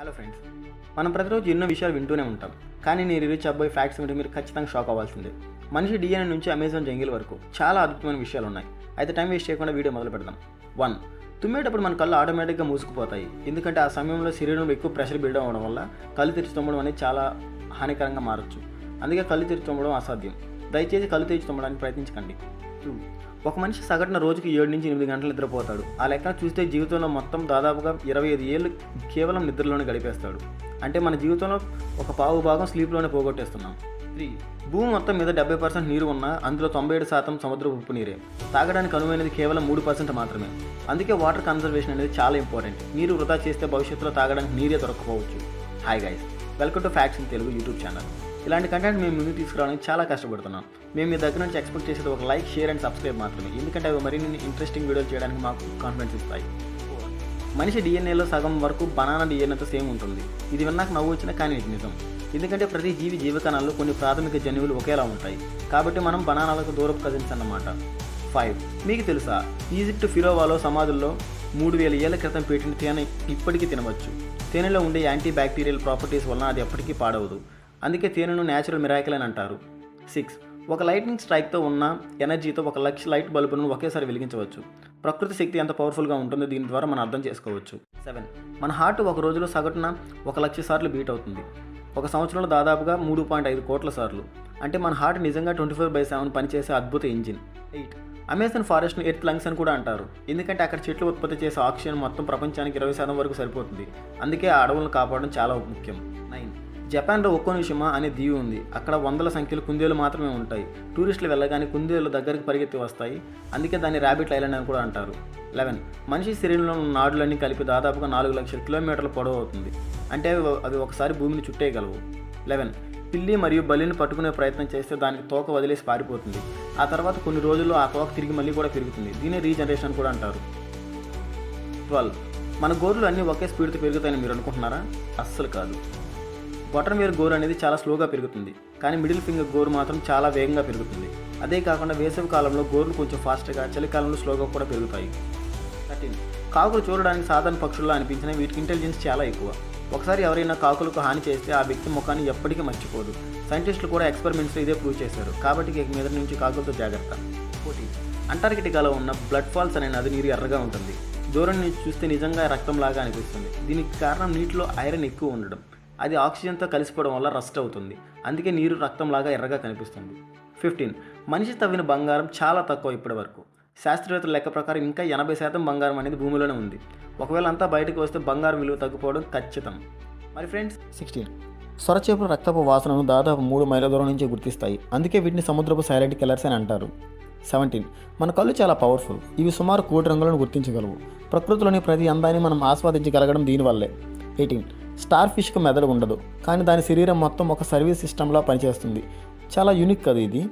Hello friends మనం ప్రతిరోజు ఎన్నో విషయాలు వింటూనే ఉంటాం. కానీ నేను ఈరోజు అబ్బాయి ఫ్యాక్ట్స్ వింటే మీరు ఖచ్చితంగా షాక్ అవ్వాల్సిందే. మనిషి డిఎన్ఏ నుంచి అమెజాన్ జంగిల్ వరకు చాలా అద్భుతమైన విషయాలు ఉన్నాయి. అయితే టైం వేస్ట్ చేయకుండా వీడియో మొదలు పెడదాం. వన్ తుమ్మేటప్పుడు మన కళ్ళు ఆటోమేటిక్గా మూసుకుపోతాయి. ఎందుకంటే ఆ సమయంలో శరీరంలో ఎక్కువ ప్రెషర్ బిల్డ్ అవ్వడం వల్ల కళ్ళు తెరిచి తుమ్మడం అనేది చాలా హానికరంగా మారచ్చు. అందుకే కళ్ళు తెరిచి తుమ్మడం అసాధ్యం. దయచేసి కళ్ళు తెరిచి తుమ్మడానికి ప్రయత్నించకండి. టూ ఒక మనిషి సగటున రోజుకి ఏడు నుంచి ఎనిమిది గంటలు నిద్రపోతాడు. ఆ లెక్కన చూస్తే జీవితంలో మొత్తం దాదాపుగా ఇరవై ఐదు ఏళ్ళు కేవలం నిద్రలోనే గడిపేస్తాడు. అంటే మన జీవితంలో ఒక పావు భాగం స్లీప్లోనే పోగొట్టేస్తున్నాం. త్రీ. భూమి మొత్తం మీద డెబ్బై పర్సెంట్ నీరు ఉన్నా అందులో తొంభై ఏడు శాతం సముద్ర ఉప్పు నీరే. తాగడానికి అనువైనది కేవలం మూడు పర్సెంట్ మాత్రమే. అందుకే వాటర్ కన్జర్వేషన్ అనేది చాలా ఇంపార్టెంట్. నీరు వృధా చేస్తే భవిష్యత్తులో తాగడానికి నీరే దొరకపోవచ్చు hi guys welcome to facts in Telugu YouTube channel. ఇలాంటి కంటెంట్ మేము ముందుకు తీసుకురావడానికి చాలా కష్టపడుతున్నాం. మేము మీ దగ్గర నుంచి ఎక్స్పెక్ట్ చేసేది ఒక లైక్ షేర్ అండ్ సబ్స్క్రైబ్ మాత్రమే. ఎందుకంటే అవి మరిన్ని ఇంట్రెస్టింగ్ వీడియోలు చేయడానికి మాకు కాన్ఫిడెన్స్ ఇస్తాయి. మనిషి డిఎన్ఏలో సగం వరకు బనానా డిఎన్ఏతో సేమ్ ఉంటుంది. ఇది విన్నాక నవ్వు వచ్చినా కానీ ఇది నిజం. ఎందుకంటే ప్రతి జీవి జీవకణాల్లో కొన్ని ప్రాథమిక జన్యువులు ఒకేలా ఉంటాయి. కాబట్టి మనం బనానాలకు దూరపు కజిన్స్ అన్నమాట. ఫైవ్ మీకు తెలుసా? ఈజిప్ట్ ఫిరోవాలో సమాధుల్లో మూడు వేల ఏళ్ళ క్రితం పెట్టిన తేనె ఇప్పటికీ తినవచ్చు. తేనెలో ఉండే యాంటీ బ్యాక్టీరియల్ ప్రాపర్టీస్ వలన అది ఎప్పటికీ పాడవదు. అందుకే తేనెను న్యాచురల్ మిరాకిల్ అని అంటారు. సిక్స్ ఒక లైటింగ్ స్ట్రైక్తో ఉన్న ఎనర్జీతో ఒక లక్ష లైట్ బల్బును ఒకేసారి వెలిగించవచ్చు. ప్రకృతి శక్తి ఎంత పవర్ఫుల్గా ఉంటుందో దీని ద్వారా మనం అర్థం చేసుకోవచ్చు. సెవెన్ మన హార్ట్ ఒక రోజులో సగటున ఒక లక్ష సార్లు బీట్ అవుతుంది. ఒక సంవత్సరంలో దాదాపుగా మూడు పాయింట్ ఐదు కోట్ల సార్లు. అంటే మన హార్ట్ నిజంగా ట్వంటీ ఫోర్ బై సెవెన్ పనిచేసే అద్భుత ఇంజిన్ ఎయిట్ అమెజాన్ ఫారెస్ట్ను ఎర్త్ లంగ్స్ అని కూడా అంటారు. ఎందుకంటే అక్కడ చెట్లు ఉత్పత్తి చేసే ఆక్సిజన్ మొత్తం ప్రపంచానికి ఇరవై శాతం వరకు సరిపోతుంది. అందుకే ఆ అడవులను కాపాడడం చాలా ముఖ్యం. నైన్ జపాన్లో ఒకోనిషిమా అనే దీవి ఉంది. అక్కడ వందల సంఖ్యలో కుందేలు మాత్రమే ఉంటాయి. టూరిస్టులు వెళ్ళగానే కుందేలు దగ్గరికి పరిగెత్తి వస్తాయి. అందుకే దాన్ని ర్యాబిట్ ఐలాండ్ అని కూడా అంటారు. లెవెన్. మనిషి శరీరంలో ఉన్న నాడులన్నీ కలిపి దాదాపుగా నాలుగు లక్షల కిలోమీటర్ల పొడవు అవుతుంది. అంటే అవి అవి ఒకసారి భూమిని చుట్టేయగలవు. లెవెన్. పిల్లి మరియు బలిని పట్టుకునే ప్రయత్నం చేస్తే దానికి తోక వదిలేసి పారిపోతుంది. ఆ తర్వాత కొన్ని రోజుల్లో ఆ తోక తిరిగి మళ్ళీ కూడా పెరుగుతుంది. దీనే రీజనరేషన్ కూడా అంటారు. ట్వెల్వ్. మన గోర్లు అన్నీ ఒకే స్పీడ్తో పెరుగుతాయని మీరు అనుకుంటున్నారా? అస్సలు కాదు. బొటన్ వేర్ గోరు అనేది చాలా స్లోగా పెరుగుతుంది. కానీ మిడిల్ ఫింగర్ గోరు మాత్రం చాలా వేగంగా పెరుగుతుంది. అదే కాకుండా వేసవి కాలంలో గోర్లు కొంచెం ఫాస్ట్గా చలికాలంలో స్లోగా కూడా పెరుగుతాయి. థర్టీన్. కాకులు చూడడానికి సాధారణ పక్షుల్లో అనిపించిన వీటికి ఇంటెలిజెన్స్ చాలా ఎక్కువ. ఒకసారి ఎవరైనా కాకులకు హాని చేస్తే ఆ వ్యక్తి ముఖాన్ని ఎప్పటికీ మర్చిపోదు. సైంటిస్టులు కూడా ఎక్స్పెరిమెంట్స్లో ఇదే ప్రూవ్ చేశారు. కాబట్టి మీద నుంచి కాకులతో జాగ్రత్త. ఫోర్టీన్. అంటార్కిటికాలో ఉన్న బ్లడ్ ఫాల్స్ అనే నది నీరు ఎర్రగా ఉంటుంది. దూరం నుంచి చూస్తే నిజంగా రక్తంలాగా అనిపిస్తుంది. దీనికి కారణం నీటిలో ఐరన్ ఎక్కువ ఉండడం. అది ఆక్సిజన్తో కలిసిపోవడం వల్ల రస్ట్ అవుతుంది. అందుకే నీరు రక్తంలాగా ఎర్రగా కనిపిస్తుంది. ఫిఫ్టీన్. మనిషి తవ్విన బంగారం చాలా తక్కువ ఇప్పటి వరకు. శాస్త్రవేత్తల లెక్క ప్రకారం ఇంకా ఎనభై శాతం బంగారం అనేది భూమిలోనే ఉంది. ఒకవేళ అంతా బయటకు వస్తే బంగారం విలువ తగ్గిపోవడం ఖచ్చితం. మరి ఫ్రెండ్స్ సిక్స్టీన్. సొరచేపలు రక్తపు వాసనను దాదాపు మూడు మైళ్ళ దూరం నుంచి గుర్తిస్తాయి. అందుకే వీటిని సముద్రపు సైలెంట్ కిల్లర్స్ అని అంటారు. సెవెంటీన్. మన కళ్ళు చాలా పవర్ఫుల్ ఇవి సుమారు కోటి రంగులను గుర్తించగలవు. ప్రకృతిలోని ప్రతి అందాన్ని మనం ఆస్వాదించగలగడం దీనివల్లే. ఎయిటీన్. స్టార్ ఫిష్కు మెదడు ఉండదు. కానీ దాని శరీరం మొత్తం ఒక సర్వీస్ సిస్టంలా పనిచేస్తుంది. చాలా యూనిక్ కదా ఇది?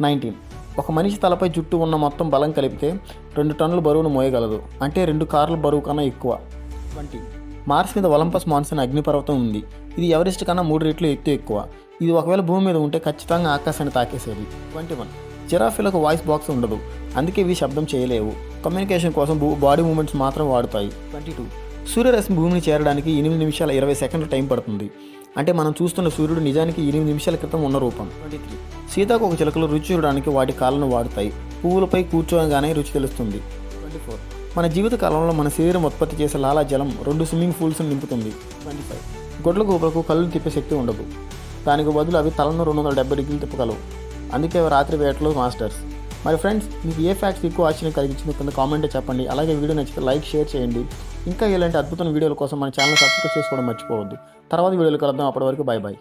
నైన్టీన్. ఒక మనిషి తలపై జుట్టు ఉన్న మొత్తం బలం కలిపితే రెండు టన్నుల బరువును మోయగలదు. అంటే రెండు కార్ల బరువు కన్నా ఎక్కువ. ట్వంటీ. మార్స్ మీద ఒలంపస్ మాన్సన్ అగ్నిపర్వతం ఉంది. ఇది ఎవరెస్ట్ కన్నా మూడు రెట్లు ఎత్తు ఎక్కువ. ఇది ఒకవేళ భూమి మీద ఉంటే ఖచ్చితంగా ఆకాశాన్ని తాకేసేది. ట్వంటీ వన్ జిరాఫీలకు వాయిస్ బాక్స్ ఉండదు. అందుకే ఇవి శబ్దం చేయలేవు. కమ్యూనికేషన్ కోసం బాడీ మూమెంట్స్ మాత్రం వాడుతాయి. ట్వంటీ టూ సూర్యరశ్మి భూమిని చేరడానికి ఎనిమిది నిమిషాల ఇరవై సెకండ్ల టైం పడుతుంది. అంటే మనం చూస్తున్న సూర్యుడు నిజానికి ఎనిమిది నిమిషాల క్రితం ఉన్న రూపం. సీతాకోక చిలుకలు రుచి చూడడానికి వాటి కాళ్ళను వాడుతాయి. పువ్వులపై కూర్చోగానే రుచి తెలుస్తుంది. ట్వంటీ ఫోర్ మన జీవిత కాలంలో మన శరీరం ఉత్పత్తి చేసే లాలాజలం రెండు స్విమ్మింగ్ పూల్స్ని నింపుతుంది. ట్వంటీ ఫైవ్ గొడ్ల గోపులకు కళ్ళు తిప్పే శక్తి ఉండదు. దానికి బదులు అవి తలను రెండు వందల డెబ్బై డిగ్రీలు తిప్పగలవు. అందుకే రాత్రి వేటలో మాస్టర్స్. మరి ఫ్రెండ్స్ మీకు ఏ ఫ్యాక్ట్స్ ఎక్కువ ఆశ్చర్యం కలిగించింది కింద కామెంట్ చెప్పండి. అలాగే వీడియో నచ్చితే లైక్ షేర్ చేయండి. ఇంకా ఇలాంటి అద్భుతమైన వీడియోల కోసం మన ఛానల్ సబ్స్క్రైబ్ చేసుకోవడం మర్చిపోవద్దు. తర్వాత వీడియోలు కలుద్దాం. అప్పటి వరకు బాయ్ బాయ్